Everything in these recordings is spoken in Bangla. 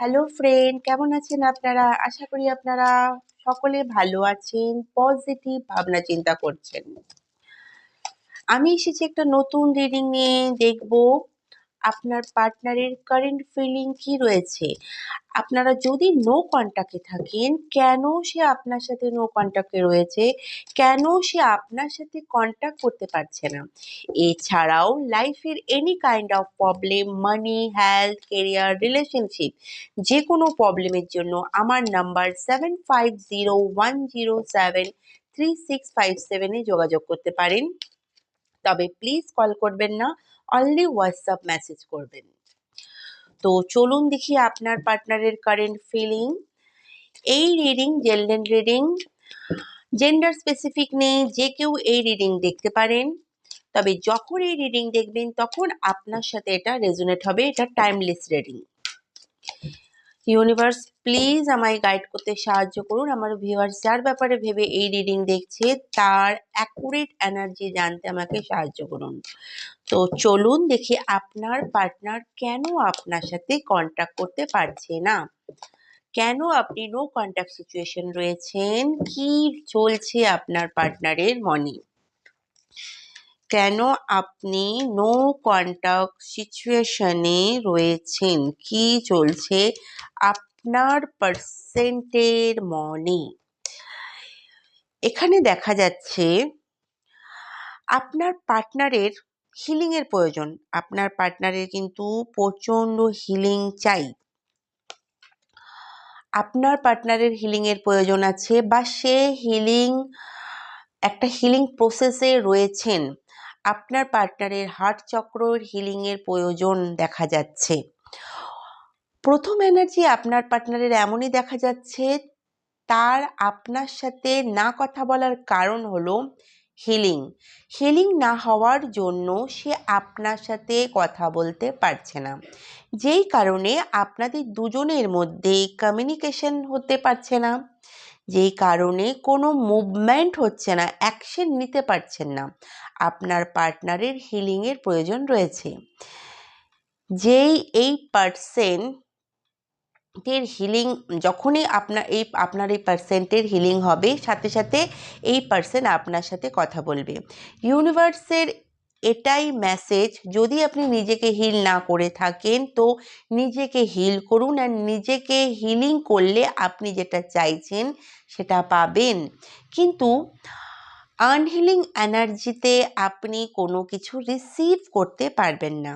হ্যালো ফ্রেন্ড কেমন আছেন আপনারা? আশা করি আপনারা সকলে ভালো আছেন। পজিটিভ ভাবনা চিন্তা করছেন। আমি এসেছি একটা নতুন রিডিং নিয়ে দেখব। আপনার পার্টনারের কারেন্ট ফিলিং কি রয়েছে? আপনারা যদি নো কন্ট্যাক্টে থাকেন, কেন সে আপনার সাথে নো কন্ট্যাক্টে রয়েছে? কেন সে আপনার সাথে কন্ট্যাক্ট করতে পারছে না? এছাড়াও লাইফের any kind of problem money health career relationship যে কোনো প্রবলেমের জন্য আমার number seven five zero one zero seven three six five সেভেনে যোগাযোগ করতে পারেন। তবে প্লিজ কল করবেন না অনলি হোয়াটসঅ্যাপ মেসেজ করবেন। তো চলুন দেখি আপনার পার্টনারের কারেন্ট ফিলিং এই reading gender reading gender specific নেই, যে কেউ এই রিডিং দেখতে পারেন। তবে যখন এই রিডিং দেখবেন, তখন আপনার সাথে এটা রেজোনেট হবে, এটা টাইমলেস রিডিং ইউনিভার্স প্লিজ আমায় গাইড করতে সাহায্য করুন। আমার ভিউয়ার্স যার ব্যাপারে ভেবে এই রিডিং দেখছে, তার অ্যাকুরেট এনার্জি জানতে আমাকে সাহায্য করুন। তো চলুন দেখি আপনার পার্টনার কেন আপনার সাথে কন্ট্যাক্ট করতে পারছে না? কেন আপনি নো কন্ট্যাক্ট সিচুয়েশন রয়েছেন? কি চলছে আপনার পার্টনারের মনে? কেন আপনি নো কন্ট্যাক্ট সিচুয়েশনে রয়েছেন? কি চলছে আপনার পার্সেন্টের মনে? এখানে দেখা যাচ্ছে আপনার পার্টনারের হিলিংয়ের প্রয়োজন। আপনার পার্টনারের কিন্তু প্রচণ্ড হিলিং চাই। আপনার পার্টনারের হিলিংয়ের প্রয়োজন আছে বা সে হিলিং একটা হিলিং প্রসেসে রয়েছেন। আপনার পার্টনারের হার্ট চক্রর হিলিংয়ের প্রয়োজন দেখা যাচ্ছে। প্রথম এনার্জি আপনার পার্টনারের এমনই দেখা যাচ্ছে, তার আপনার সাথে না কথা বলার কারণ হলো হিলিং হিলিং না হওয়ার জন্য সে আপনার সাথে কথা বলতে পারছে না। যেই কারণে আপনাদের দুজনের মধ্যে কমিউনিকেশন হতে পারছে না, যেই কারণে কোনো মুভমেন্ট হচ্ছে না অ্যাকশন নিতে পারছেন না। আপনার পার্টনারের হিলিংয়ের প্রয়োজন রয়েছে। যেই এই পার্সেন এর হিলিং যখনই আপনার এই আপনার এই পার্সেন্টের হিলিং হবে, সাথে সাথে এই পার্সেন আপনার সাথে কথা বলবে। ইউনিভার্সের এটাই মেসেজ যদি আপনি নিজেকে হিল না করে থাকেন, তো নিজেকে হিল করুন আর নিজেকে হিলিং করলে আপনি যেটা চাইছেন সেটা পাবেন। কিন্তু আনহিলিং এনার্জিতে আপনি কোনো কিছু রিসিভ করতে পারবেন না।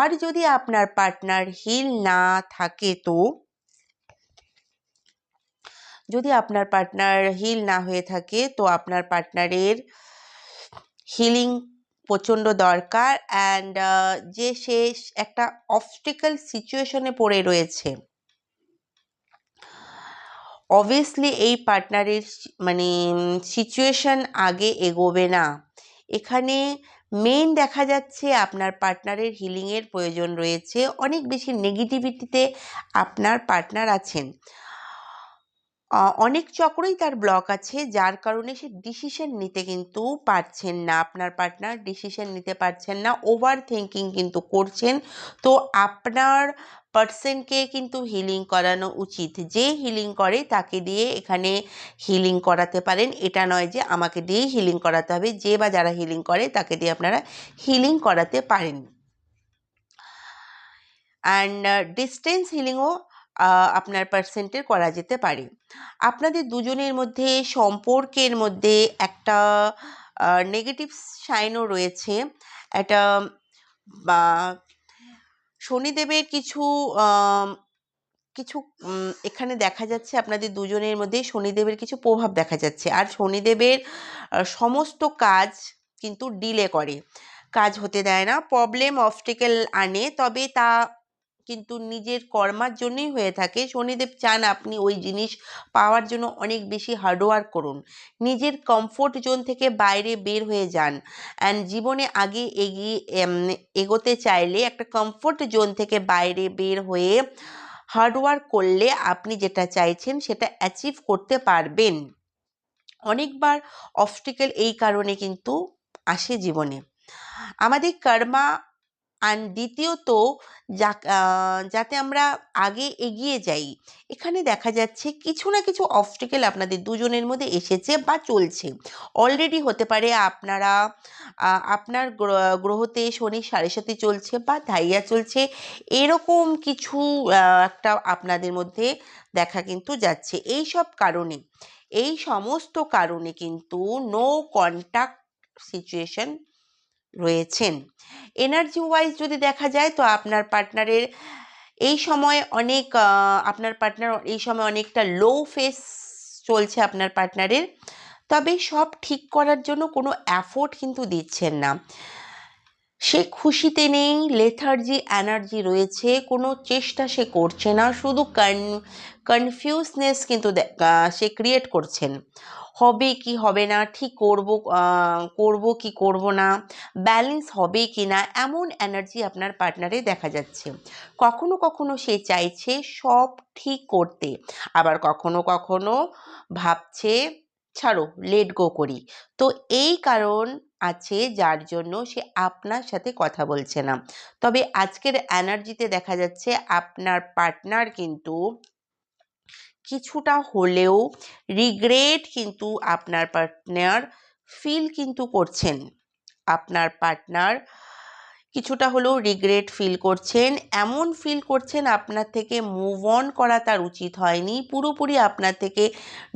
আর যদি আপনার পার্টনার হিল না থাকে তো? যদি আপনার পার্টনার হিল না হয়ে থাকে তো আপনার পার্টনারের হিলিং প্রচণ্ড দরকার। অ্যান্ড যে সে একটা অবস্টিক্যাল সিচুয়েশনে পড়ে রয়েছে। অবভিয়াসলি এই পার্টনারের মানে সিচুয়েশান আগে এগোবে না। এখানে মেন দেখা যাচ্ছে আপনার পার্টনারের হিলিংয়ের প্রয়োজন রয়েছে। অনেক বেশি নেগেটিভিটিতে আপনার পার্টনার আছেন। অনেক চক্রই তার ব্লক আছে, যার কারণে সে ডিসিশন নিতে কিন্তু পারছেন না। আপনার পার্টনার ডিসিশন নিতে পারছেন না ওভার থিঙ্কিং কিন্তু করছেন। তো আপনার পার্সনকে কিন্তু হিলিং করানো উচিত। যে হিলিং করে, তাকে দিয়ে এখানে হিলিং করাতে পারেন। এটা নয় যে আমাকে দিয়েই হিলিং করাতে হবে। যে বা যারা হিলিং করে, তাকে দিয়ে আপনারা হিলিং করাতে পারেন। অ্যান্ড ডিস্টেন্স হিলিংও আপনার পার্সেন্টের করা যেতে পারে। আপনাদের দুজনের মধ্যে, সম্পর্কের মধ্যে একটা নেগেটিভ সাইনও রয়েছে। একটা শনিদেবের কিছু কিছু এখানে দেখা যাচ্ছে আপনাদের দুজনের মধ্যে শনিদেবের কিছু প্রভাব দেখা যাচ্ছে। আর শনিদেবের সমস্ত কাজ কিন্তু ডিলে করে। কাজ হতে দেয় না। প্রবলেম অবস্টিকেল আনে, তবে তা কিন্তু নিজের কর্মার জন্যই হয়ে থাকে। শনিদেব চান আপনি ওই জিনিস পাওয়ার জন্য অনেক বেশি হার্ডওয়ার্ক করুন। নিজের কমফোর্ট জোন থেকে বাইরে বের হয়ে যান। অ্যান্ড জীবনে আগে এগিয়ে এগোতে চাইলে একটা কমফোর্ট জোন থেকে বাইরে বের হয়ে হার্ডওয়ার্ক করলে আপনি যেটা চাইছেন সেটা অ্যাচিভ করতে পারবেন। অনেকবার অবস্টিকেল এই কারণে কিন্তু আসে জীবনে। আমাদের কর্মা আর দ্বিতীয়ত যাতে আমরা আগে এগিয়ে যাই, এখানে দেখা যাচ্ছে কিছু না কিছু অবস্টিকেল আপনাদের দুজনের মধ্যে এসেছে বা চলছে। অলরেডি হতে পারে আপনারা আপনার গ্রহতে শনি সাড়ে সাথে চলছে বা ধাইয়া চলছে, এরকম কিছু একটা আপনাদের মধ্যে দেখা কিন্তু যাচ্ছে। এই সব কারণে, এই সমস্ত কারণে কিন্তু নো কন্টাক্ট সিচুয়েশন রয়েছেন। এনার্জি ওয়াইজ যদি দেখা যায় তো আপনার পার্টনারের এই সময় অনেক আপনার পার্টনার এই সময় অনেকটা লো ফেস চলছে আপনার পার্টনারের তবে সব ঠিক করার জন্য কোনো অ্যাফোর্ট কিন্তু দিচ্ছেন না। সে খুশিতে নেই লেথার্জি এনার্জি রয়েছে, কোনো চেষ্টা সে করছে না, শুধু কন কনফিউজনেস কিন্তু সে ক্রিয়েট করছেন। হবে কি হবে না, ঠিক করব করব কি করব না ব্যালেন্স হবে কি না, এমন এনার্জি আপনার পার্টনারে দেখা যাচ্ছে। কখনো কখনো সে চাইছে সব ঠিক করতে, আবার কখনো কখনো ভাবছে, ছাড়ো লেট গো করি। তো এই কারণ আছে যার জন্য সে আপনার সাথে কথা বলছে না। তবে আজকের এনার্জিতে দেখা যাচ্ছে আপনার পার্টনার কিন্তু কিছুটা হলেও রিগ্রেট কিন্তু আপনার পার্টনার ফিল কিন্তু করছেন। আপনার পার্টনার কিছুটা হলেও রিগ্রেট ফিল করছেন। এমন ফিল করছেন আপনার থেকে মুভ অন করা তার উচিত হয়নি, পুরোপুরি আপনার থেকে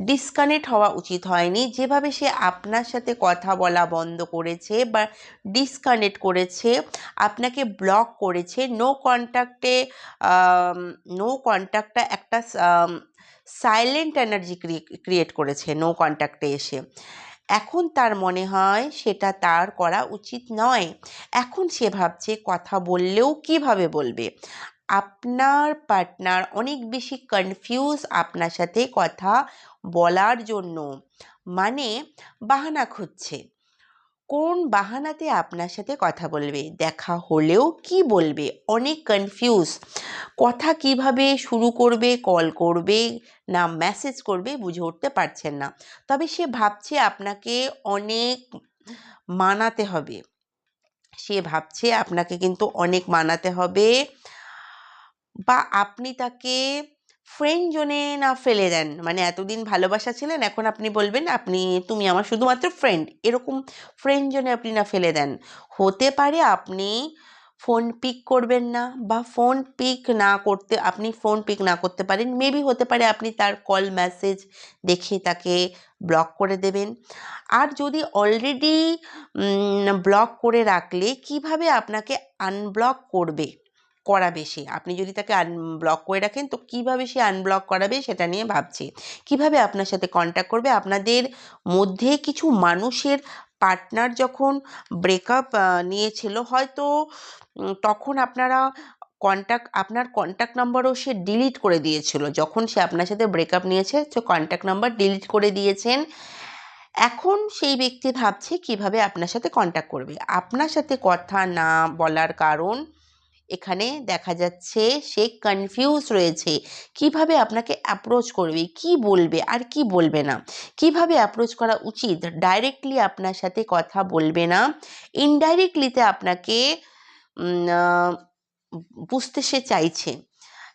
ডিসকানেক্ট হওয়া উচিত হয়নি। যেভাবে সে আপনার সাথে কথা বলা বন্ধ করেছে বা ডিসকানেক্ট করেছে, আপনাকে ব্লক করেছে নো কন্ট্যাক্টে নো কন্ট্যাক্টটা একটা সাইলেন্ট এনার্জি ক্রিয়েট করেছে নো কন্ট্যাক্টে এসে। এখন তার মনে হয় সেটা তার করা উচিত নয়। এখন সে ভাবছে কথা বললেও কীভাবে বলবে? আপনার পার্টনার অনেক বেশি কনফিউজ আপনার সাথে কথা বলার জন্য। মানে বাহানা খুঁজছে। কোন বাহানাতে আপনার সাথে কথা বলবে? দেখা হলেও কি বলবে? অনেক কনফিউজ কথা কীভাবে শুরু করবে কল করবে, না মেসেজ করবে বুঝে উঠতে পারছেন না। তবে সে ভাবছে আপনাকে অনেক মানাতে হবে। সে ভাবছে আপনাকে কিন্তু অনেক মানাতে হবে। বা আপনি তাকে ফ্রেন্ড জোনে না ফেলে দেন। মানে এতদিন ভালোবাসা ছিলেন, এখন আপনি বলবেন, আপনি, তুমি আমার শুধুমাত্র ফ্রেন্ড এরকম ফ্রেন্ড জোনে আপনি না ফেলে দেন। হতে পারে আপনি ফোন পিক করবেন না বা ফোন পিক না করতে, আপনি ফোন পিক না করতে পারেন। মেবি হতে পারে আপনি তার কল মেসেজ দেখে তাকে ব্লক করে দেবেন। আর যদি অলরেডি ব্লক করে রাখলে কীভাবে আপনাকে আনব্লক করবে? করাবে সে আপনি যদি তাকে আনব্লক করে রাখেন, তো কীভাবে সে আনব্লক করাবে সেটা নিয়ে ভাবছে। কীভাবে আপনার সাথে কন্ট্যাক্ট করবে? আপনাদের মধ্যে কিছু মানুষের পার্টনার যখন ব্রেকআপ নিয়েছিল, হয়তো তখন আপনারা কন্ট্যাক্ট আপনার কন্ট্যাক্ট নাম্বারও সে ডিলিট করে দিয়েছিল। যখন সে আপনার সাথে ব্রেকআপ নিয়েছে, সে কন্ট্যাক্ট নাম্বার ডিলিট করে দিয়েছেন। এখন সেই ব্যক্তি ভাবছে কীভাবে আপনার সাথে কন্ট্যাক্ট করবে। আপনার সাথে কথা না বলার কারণ এখানে দেখা যাচ্ছে সে কনফিউজ রয়েছে। কীভাবে আপনাকে অ্যাপ্রোচ করবে? কি বলবে? আর কি বলবে না? কীভাবে অ্যাপ্রোচ করা উচিত? ডাইরেক্টলি আপনার সাথে কথা বলবে না। ইনডাইরেক্টলিতে আপনাকে বুঝতে সে চাইছে।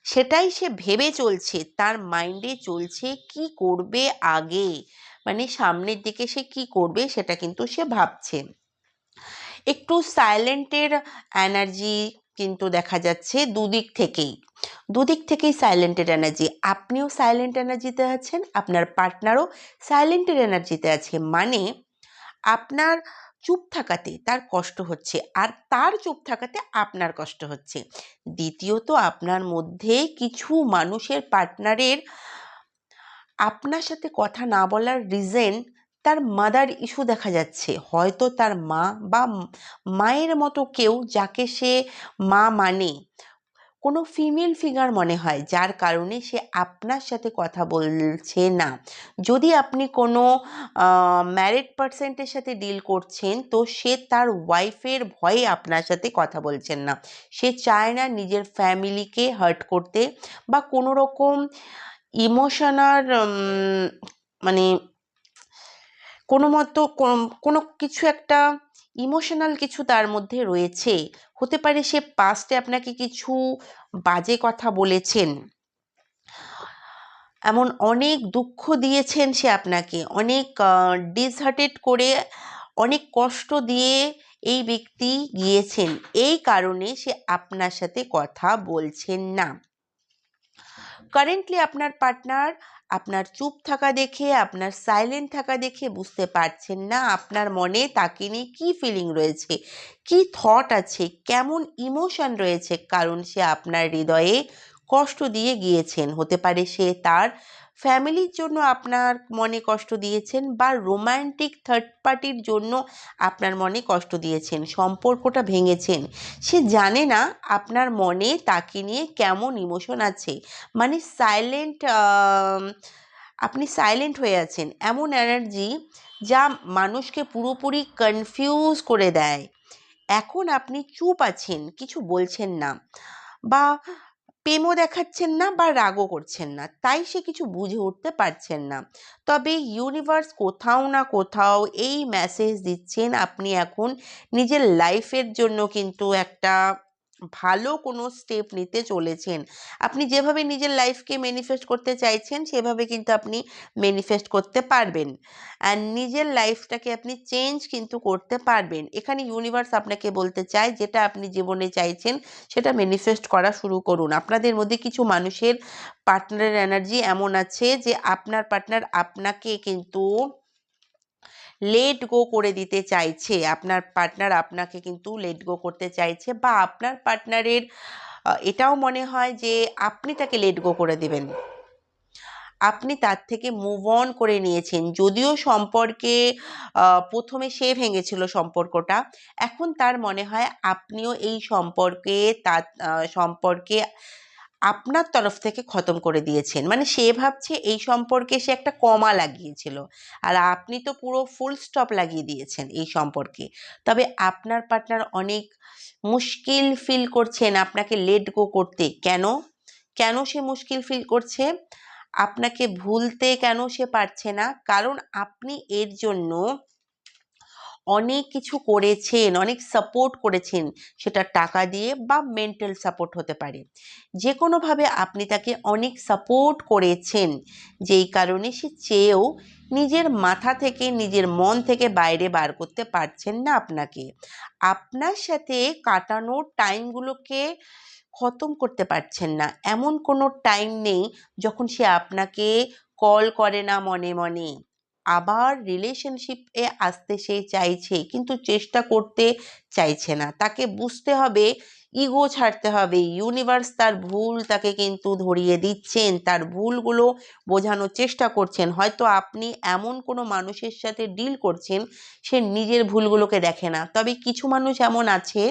সেটাই সে ভেবে চলছে। তার মাইন্ডে চলছে কি করবে আগে? মানে সামনের দিকে সে কি করবে সেটা কিন্তু সে ভাবছে। একটু সাইলেন্টের এনার্জি কিন্তু দেখা যাচ্ছে দুদিক থেকেই। দুদিক থেকেই সাইলেন্টের এনার্জি আপনিও সাইলেন্ট এনার্জিতে আছেন, আপনার পার্টনারও সাইলেন্টের এনার্জিতে আছে। মানে আপনার চুপ থাকাতে তার কষ্ট হচ্ছে আর তার চুপ থাকাতে আপনার কষ্ট হচ্ছে। দ্বিতীয়ত আপনার মধ্যে কিছু মানুষের পার্টনারের আপনার সাথে কথা না বলার রিজন তার মাদার ইস্যু দেখা যাচ্ছে। হয়তো তার মা বা মায়ের মতো কেউ যাকে সে মা মানে। কোনো ফিমেল ফিগার মনে হয়, যার কারণে সে আপনার সাথে কথা বলছে না। যদি আপনি কোনো ম্যারিড পার্সেন্টের সাথে ডিল করছেন, তো সে তার ওয়াইফের ভয়ে আপনার সাথে কথা বলছেন না। সে চায় না নিজের ফ্যামিলিকে হার্ট করতে বা কোনো রকম ইমোশনাল মানে কোনো মতো কোনো কিছু একটা ইমোশনাল কিছু তার মধ্যে রয়েছে। হতে পারে সে পাস্টে আপনাকে কিছু বাজে কথা বলেছেন। এমন অনেক দুঃখ দিয়েছেন সে আপনাকে। অনেক ডিসহার্টেড করে অনেক কষ্ট দিয়ে এই ব্যক্তি গিয়েছেন। এই কারণে সে আপনার সাথে কথা বলছেন না। কারেন্টলি আপনার পার্টনার আপনার চুপ থাকা দেখে, আপনার সাইলেন্ট থাকা দেখে বুঝতে পারছেন না আপনার মনে তাকে নিয়ে কী ফিলিং রয়েছে, কি থট আছে, কেমন ইমোশন রয়েছে কারণ সে আপনার হৃদয়ে কষ্ট দিয়ে গিয়েছেন। হতে পারে সে তার ফ্যামিলির জন্য আপনার মনে কষ্ট দিয়েছেন বা রোম্যান্টিক থার্ড পার্টির জন্য আপনার মনে কষ্ট দিয়েছেন, সম্পর্কটা ভেঙেছেন, সে জানে না আপনার মনে তাকে নিয়ে কেমন ইমোশন আছে। মানে সাইলেন্ট আপনি সাইলেন্ট হয়ে আছেন, এমন এনার্জি যা মানুষকে পুরোপুরি কনফিউজ করে দেয়। এখন আপনি চুপ আছেন, কিছু বলছেন না বা প্রেমও দেখাচ্ছেন না বা রাগও করছেন না। তাই সে কিছু বুঝে উঠতে পারছেন না। তবে ইউনিভার্স কোথাও না কোথাও এই মেসেজ দিচ্ছেন আপনি এখন নিজের লাইফের জন্য কিন্তু একটা ভালো কোনো স্টেপ নিতে চলেছেন। আপনি যেভাবে নিজের লাইফকে ম্যানিফেস্ট করতে চাইছেন, সেভাবে কিন্তু আপনি ম্যানিফেস্ট করতে পারবেন। অ্যান্ড নিজের লাইফটাকে আপনি চেঞ্জ কিন্তু করতে পারবেন। এখানে ইউনিভার্স আপনাকে বলতে চায়, যেটা আপনি জীবনে চাইছেন, সেটা ম্যানিফেস্ট করা শুরু করুন। আপনাদের মধ্যে কিছু মানুষের পার্টনারের এনার্জি এমন আছে যে, আপনার পার্টনার আপনাকে কিন্তু লেট গো করে দিতে চাইছে। আপনার পার্টনার আপনাকে কিন্তু লেট গো করতে চাইছে বা আপনার পার্টনারের এটাও মনে হয় যে আপনি তাকে লেট গো করে দেবেন। আপনি তার থেকে মুভ অন করে নিয়েছেন। যদিও সম্পর্কে প্রথমে সে ভেঙেছিল সম্পর্কটা, এখন তার মনে হয় আপনিও এই সম্পর্কে, তার সম্পর্কে আপনার তরফ থেকে খতম করে দিয়েছেন। মানে সে ভাবছে এই সম্পর্কে সে একটা কমা লাগিয়েছিল। আর আপনি তো পুরো ফুল স্টপ লাগিয়ে দিয়েছেন এই সম্পর্কে। তবে আপনার পার্টনার অনেক মুশকিল ফিল করছেন আপনাকে লেট গো করতে। কেন? কেন সে মুশকিল ফিল করছে? আপনাকে ভুলতে কেন সে পারছে না? কারণ আপনি এর জন্য অনেক কিছু করেছেন, অনেক সাপোর্ট করেছেন, সেটা টাকা দিয়ে বা মেন্টাল সাপোর্ট হতে পারে। যে কোনোভাবে আপনি তাকে অনেক সাপোর্ট করেছেন, যেই কারণে সে চেয়েও নিজের মাথা থেকে, নিজের মন থেকে বাইরে বার করতে পারছেন না আপনাকে। আপনার সাথে কাটানো টাইমগুলোকে খতম করতে পারছেন না। এমন কোনো টাইম নেই যখন সে আপনাকে কল করে না মনে মনে। আবার রিলেশনশিপে আসতে সে চাইছে, কিন্তু চেষ্টা করতে চাইছে না। তাকে বুঝতে হবে ইগো ছাড়তে হবে। ইউনিভার্স তার ভুল তাকে কিন্তু ধরিয়ে দিচ্ছেন, তার ভুলগুলো বোঝানোর চেষ্টা করছেন। হয়তো আপনি এমন কোনো মানুষের সাথে ডিল করছেন, সে নিজের ভুলগুলোকে দেখে না। তবে কিছু মানুষ এমন আছে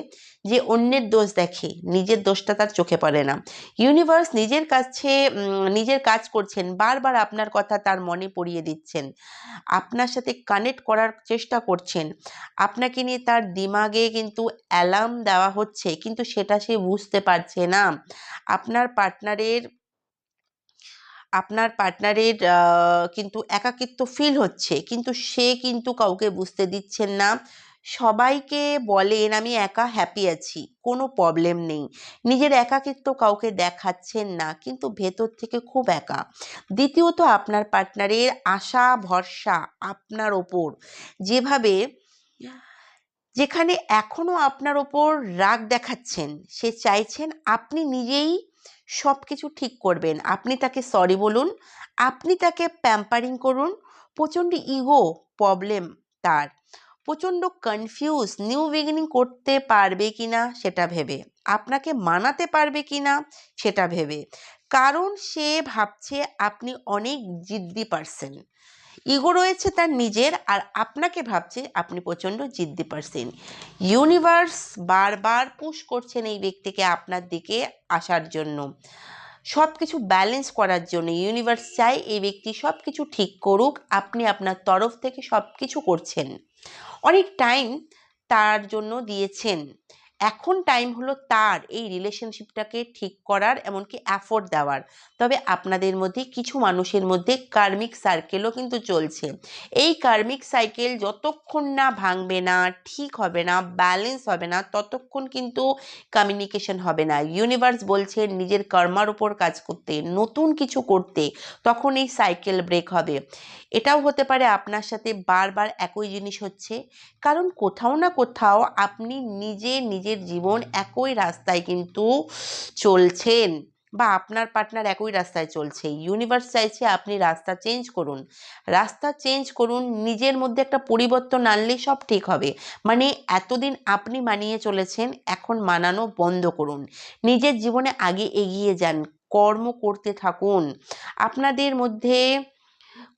যে অন্যের দোষ দেখে, নিজের দোষটা তার চোখে পড়ে না। ইউনিভার্স নিজের কাছে নিজের কাজ করছেন, বারবার আপনার কথা তার মনে পড়িয়ে দিচ্ছেন। আপনার সাথে কানেক্ট করার চেষ্টা করছেন। আপনাকে নিয়ে তার দিমাগে কিন্তু অ্যালার্ম দেওয়া হচ্ছে, কিন্তু সেটা সে বুঝতে পারছে না। আপনার পার্টনারের আপনার পার্টনারের কিন্তু একাকিত্ব ফিল হচ্ছে, কিন্তু সে কিন্তু কাউকে বুঝতে দিচ্ছেন না। সবাইকে বলেন, আমি একা হ্যাপি আছি, কোনো প্রবলেম নেই। নিজের একাকিত্ব কাউকে দেখাচ্ছেন না, কিন্তু ভেতর থেকে খুব একা। দ্বিতীয়ত, আপনার পার্টনারের আশা, ভরসা আপনার ওপর। যেভাবে যেখানে এখনও আপনার ওপর রাগ দেখাচ্ছেন, সে চাইছেন আপনি নিজেই সব কিছু ঠিক করবেন। আপনি তাকে সরি বলুন, আপনি তাকে প্যাম্পারিং করুন, প্রচণ্ড ইগো প্রবলেম তার। প্রচণ্ড কনফিউজ নিউ বিগিনিং করতে পারবে কি না সেটা ভেবে, আপনাকে মানাতে পারবে কি না সেটা ভেবে। কারণ সে ভাবছে আপনি অনেক জিদ্দি পারসেন ইগো রয়েছে তার নিজের আর আপনাকে ভাবছে আপনি প্রচণ্ড জিদ্দি পারসন ইউনিভার্স বারবার পুশ করছেন এই ব্যক্তিকে আপনার দিকে আসার জন্য। সব কিছু ব্যালেন্স করার জন্য ইউনিভার্স চাই এই ব্যক্তি সব কিছু ঠিক করুক, আপনি আপনার তরফ থেকে সব কিছু করছেন। অনেক টাইম তার জন্য দিয়েছেন। এখন টাইম হলো তার এই রিলেশনশিপটাকে ঠিক করার এমনকি অ্যাফোর্ড দেওয়ার। তবে আপনাদের মধ্যে, কিছু মানুষের মধ্যে কার্মিক সার্কেলও কিন্তু চলছে। এই কার্মিক সাইকেল যতক্ষণ না ভাঙবে না, ঠিক হবে না ব্যালেন্স হবে না, ততক্ষণ কিন্তু কমিউনিকেশন হবে না। ইউনিভার্স বলছে নিজের কর্মার উপর কাজ করতে, নতুন কিছু করতে, তখন এই সাইকেল ব্রেক হবে। এটাও হতে পারে আপনার সাথে বারবার একই জিনিস হচ্ছে। কারণ কোথাও না কোথাও আপনি নিজে নিজের জীবন একই রাস্তায় কিন্তু চলছেন বা আপনার পার্টনার একই রাস্তায় চলছে। ইউনিভার্স চাইছে আপনি রাস্তা চেঞ্জ করুন। রাস্তা চেঞ্জ করুন, নিজের মধ্যে একটা পরিবর্তন আনলেই সব ঠিক হবে। মানে এতদিন আপনি মানিয়ে চলেছেন, এখন মানানো বন্ধ করুন। নিজের জীবনে আগে এগিয়ে যান, কর্ম করতে থাকুন। আপনাদের মধ্যে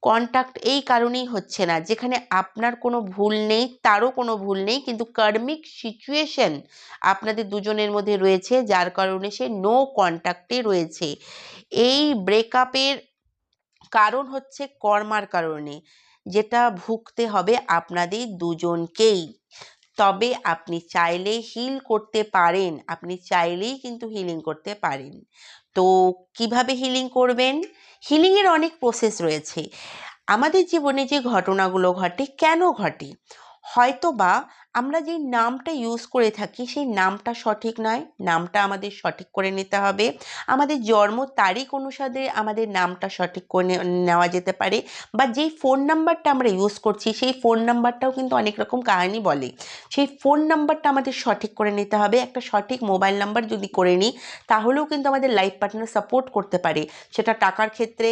কন্ট্যাক্ট এই কারণেই হচ্ছে না। যেখানে আপনার কোনো ভুল নেই, তারও কোনো ভুল নেই, কিন্তু কার্মিক সিচুয়েশন আপনাদের দুজনের মধ্যে রয়েছে, যার কারণে সে নো কন্ট্যাক্টে রয়েছে। এই ব্রেকআপের কারণ হচ্ছে কর্মার কারণে, যেটা ভুগতে হবে আপনাদের দুজনকেই। তবে আপনি চাইলেই হিল করতে পারেন, আপনি চাইলেই কিন্তু হিলিং করতে পারেন। তো কীভাবে হিলিং করবেন? হিলিংয়ের অনেক প্রসেস রয়েছে। আমাদের জীবনে যে ঘটনাগুলো ঘটে কেন ঘটে? হয়তো বা আমরা যেই নামটা ইউজ করে থাকি, সেই নামটা সঠিক নয়। নামটা আমাদের সঠিক করে নিতে হবে। আমাদের জন্ম তারিখ অনুসারে আমাদের নামটা সঠিক করে নেওয়া যেতে পারে। বা যেই ফোন নাম্বারটা আমরা ইউজ করছি, সেই ফোন নাম্বারটাও কিন্তু অনেক রকম কাহিনী বলে। সেই ফোন নাম্বারটা আমাদের সঠিক করে নিতে হবে। একটা সঠিক মোবাইল নাম্বার যদি করে নিই, তাহলেও কিন্তু আমাদের লাইফ পার্টনার সাপোর্ট করতে পারে। সেটা টাকার ক্ষেত্রে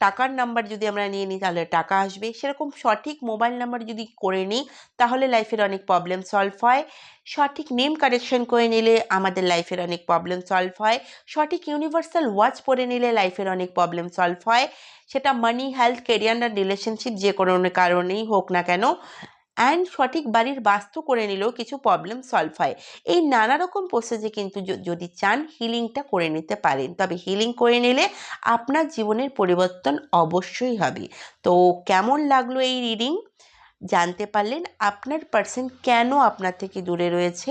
টাকার নাম্বার যদি আমরা নিয়ে নিই, তাহলে টাকা আসবে। সেরকম সঠিক মোবাইল নাম্বার যদি করে নিই, তাহলে লাইফের অনেক প্রবলেম সলভ হয়। সঠিক নেম কারেকশন করে নিলে আমাদের লাইফের অনেক প্রবলেম সলভ হয়। সঠিক ইউনিভার্সাল ওয়াচ পরে নিলে লাইফের অনেক প্রবলেম সলভ হয়। সেটা মানি হেলথ কেরিয়ার আর রিলেশনশিপ যে কোনো কারণেই হোক না কেন অ্যান্ড সঠিক বাড়ির বাস্তু করে নিলেও কিছু প্রবলেম সলভ হয়। এই নানা রকম প্রসেসে কিন্তু যদি চান হিলিংটা করে নিতে পারেন। তবে হিলিং করে নিলে আপনার জীবনের পরিবর্তন অবশ্যই হবে। তো কেমন লাগল এই রিডিং জানতে পারলেন আপনার পার্সন কেন আপনার থেকে দূরে রয়েছে।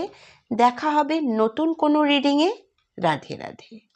দেখা হবে নতুন কোনো রিডিংয়ে রাধে রাধে।